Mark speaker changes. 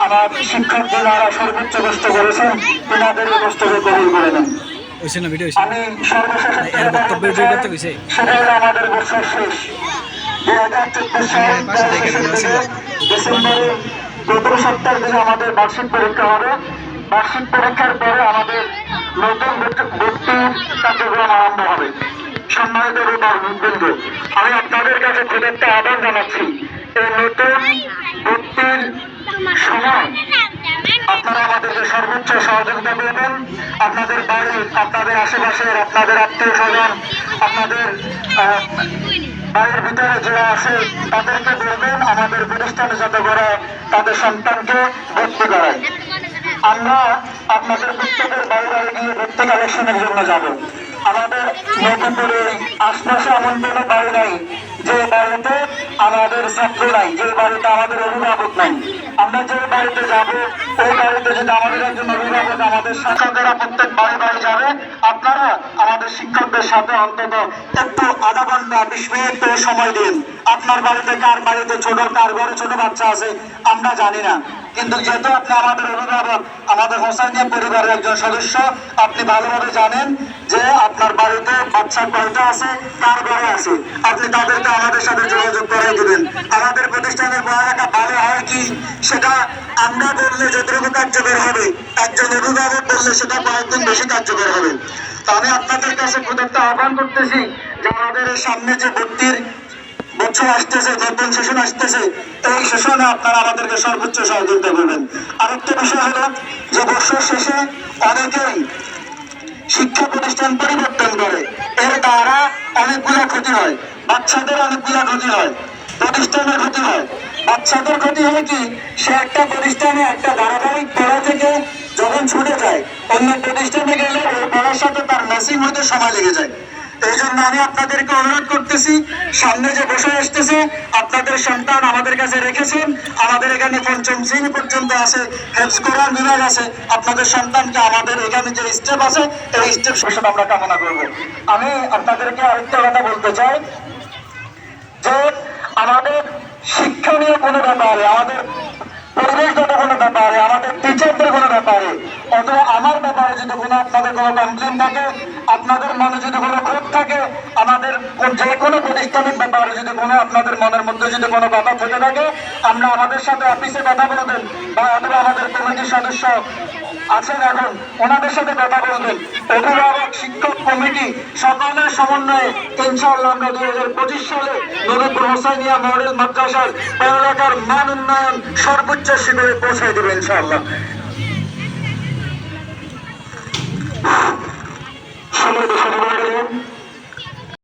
Speaker 1: আমার শিক্ষক যারা সর্বোচ্চ কষ্ট করেছেন তেনাদের এই কষ্টকে কবুল করে নেন।
Speaker 2: হয়েছে না ভিডিও
Speaker 1: আমি সর্বশেষ একটা
Speaker 2: এর বক্তব্য ভিডিও করতে হয়েছে?
Speaker 1: সেটা আমাদের বছর শেষ। হাজার সাল ডিসেম্বরে গত সপ্তাহের দিকে আমাদের বার্ষিক পরীক্ষা হবে। বার্ষিক পরীক্ষার পরে আমাদের নতুন ভর্তি- ভর্তি কার্যক্রম আরম্ভ হবে। সম্মানিত বিন্দু আমি আপনাদের কাছে খুব একটা আহ্বান জানাচ্ছি। নতুন ভর্তির সময় আপনারা আমাদেরকে সর্বোচ্চ সহযোগিতা করবেন আপনাদের বাড়ি আপনাদের আশেপাশের আপনাদের আত্মীয় স্বজন আপনাদের বাড়ির ভিতরে যারা আছে তাদেরকে বলবেন আমাদের প্রতিষ্ঠানে যাতে করে তাদের সন্তানকে ভর্তি করায় আমরা আপনাদের প্রত্যেকের বাড়ি গিয়ে ভর্তি কালেকশনের জন্য যাব। আমাদের নতুনপুরে আশপাশে এমন কোনো বাড়ি নাই যে বাড়িতে আমাদের ছাত্র নাই, যে বাড়িতে আমাদের অভিভাবক নাই। আমরা যে বাড়িতে যাব, ওই বাড়িতে যদি আমাদের একজন অভিভাবক আমাদের শিক্ষকেরা প্রত্যেক বাড়ি বাড়ি যাবে, আপনারা আমাদের শিক্ষকদের সাথে অন্তত একটু আধা ঘণ্টা, বিশ মিনিট সময় দিন। আপনার বাড়িতে কার বাড়িতে ছোট, কার ঘরে ছোট বাচ্চা আছে, আমরা জানি না। কিন্তু যেহেতু আপনি আমাদের অভিভাবক, আমাদের হোসাইনিয়া পরিবারের একজন সদস্য, আপনি ভালোভাবে জানেন যে আপনার বাড়িতে বাচ্চা কয়টা আছে, কার ঘরে আছে। আপনি তাদেরকে আমাদের সাথে যোগাযোগ করে দিবেন। আমাদের প্রতিষ্ঠানের পড়ালেখা ভালো হয় কি? সেটা আমরা বললে যতটুকু কার্যকর হবে, একজন অভিভাবক বললে সেটা কয়েকদিন বেশি কার্যকর হবে। তো আমি আপনাদের কাছে একটা আহ্বান করতেছি যে আমাদের সামনে যে ভর্তির বছর আসতেছে নতুন সেশন আসতেছে, এই সেশনে আপনারা আমাদেরকে সর্বোচ্চ সহযোগিতা করবেন। আরেকটা বিষয় হলো যে বছর শেষে অনেকেই শিক্ষা প্রতিষ্ঠান পরিবর্তন করে। এর দ্বারা অনেকগুলো ক্ষতি হয়। বাচ্চাদের অনেকগুলো ক্ষতি হয়। প্রতিষ্ঠানের ক্ষতি হয়। বাচ্চাদের ক্ষতি হয় কি? সে একটা প্রতিষ্ঠানে একটা ধারাবাহিক পড়া থেকে যখন ছুটে যায়, অন্য প্রতিষ্ঠানে গেলে ওই পড়ার সাথে তার ম্যাচিং হতে সময় লেগে যায়। এই জন্য আমি আপনাদেরকে অনুরোধ করতেছি, সামনে যে বসে আসতেছে, আপনাদের সন্তান আমাদের কাছে রেখেছেন। আমাদের এখানে পঞ্চম শ্রেণি পর্যন্ত আছে হেলথ কোরআন বিভাগ আছে। আপনাদের সন্তানকে আমাদের এখানে যে স্টেপ আছে, এই স্টেপ শেষে আমরা কামনা করব। আমি আপনাদেরকে আরেকটা কথা বলতে চাই, যে আমাদের শিক্ষা নিয়ে কোনো ব্যাপারে, আমাদের কোনো ব্যাপারে, আমাদের টিচারদের কোনো ব্যাপারে। অথবা আমার ব্যাপারে যদি কোনো আপনাদের কোনো কমপ্লেন থাকে, আপনাদের মনে যদি কোনো ক্ষোভ থাকে, আমাদের যে কোনো প্রতিষ্ঠানের ব্যাপারে যদি কোনো আপনাদের মনের মধ্যে যদি কোনো কথা থেকে থাকে, আমরা আমাদের সাথে অফিসে কথা বলে বলবেন বা অথবা আমাদের কমিটির সদস্য আছেন এখন, ওনাদের সাথে কথা বলবেন। অভিভাবক শিক্ষক কমিটি সকলের সমন্বয়ে ইনশাআল্লাহ আমরা দুই হাজার পঁচিশ সালে নদীপুর হোসাইনিয়া মডেল মাদ্রাসার পড়ালেখার মান উন্নয়ন সর্বোচ্চ শিবিরে পৌঁছায় দেবে ইনশাআল্লাহ।